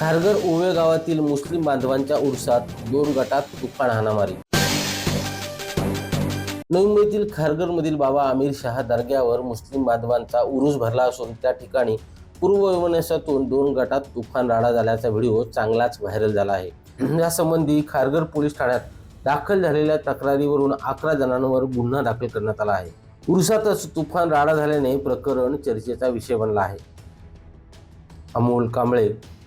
खारघर ओवे गावातील मुस्लिम बांधवांच्या उर्सात दोन गटात तुफान हाणामारी. नवी मुंबईतील खारघरमधील बाबा आमिर शहा दर्ग्यावर मुस्लिम बांधवांचा उरूस भरला असून त्या ठिकाणी पूर्ववैमनस्यातून दोन गटात तुफान राडा झाल्याचा व्हिडिओ चांगलाच व्हायरल झाला आहे. यासंबंधी खारघर पोलीस ठाण्यात दाखल झालेल्या तक्रारीवरून अकरा जणांवर गुन्हा दाखल करण्यात आला आहे. उरुसातच तुफान राडा झाल्याने प्रकरण चर्चेचा विषय बनला आहे. अमोल कांबळे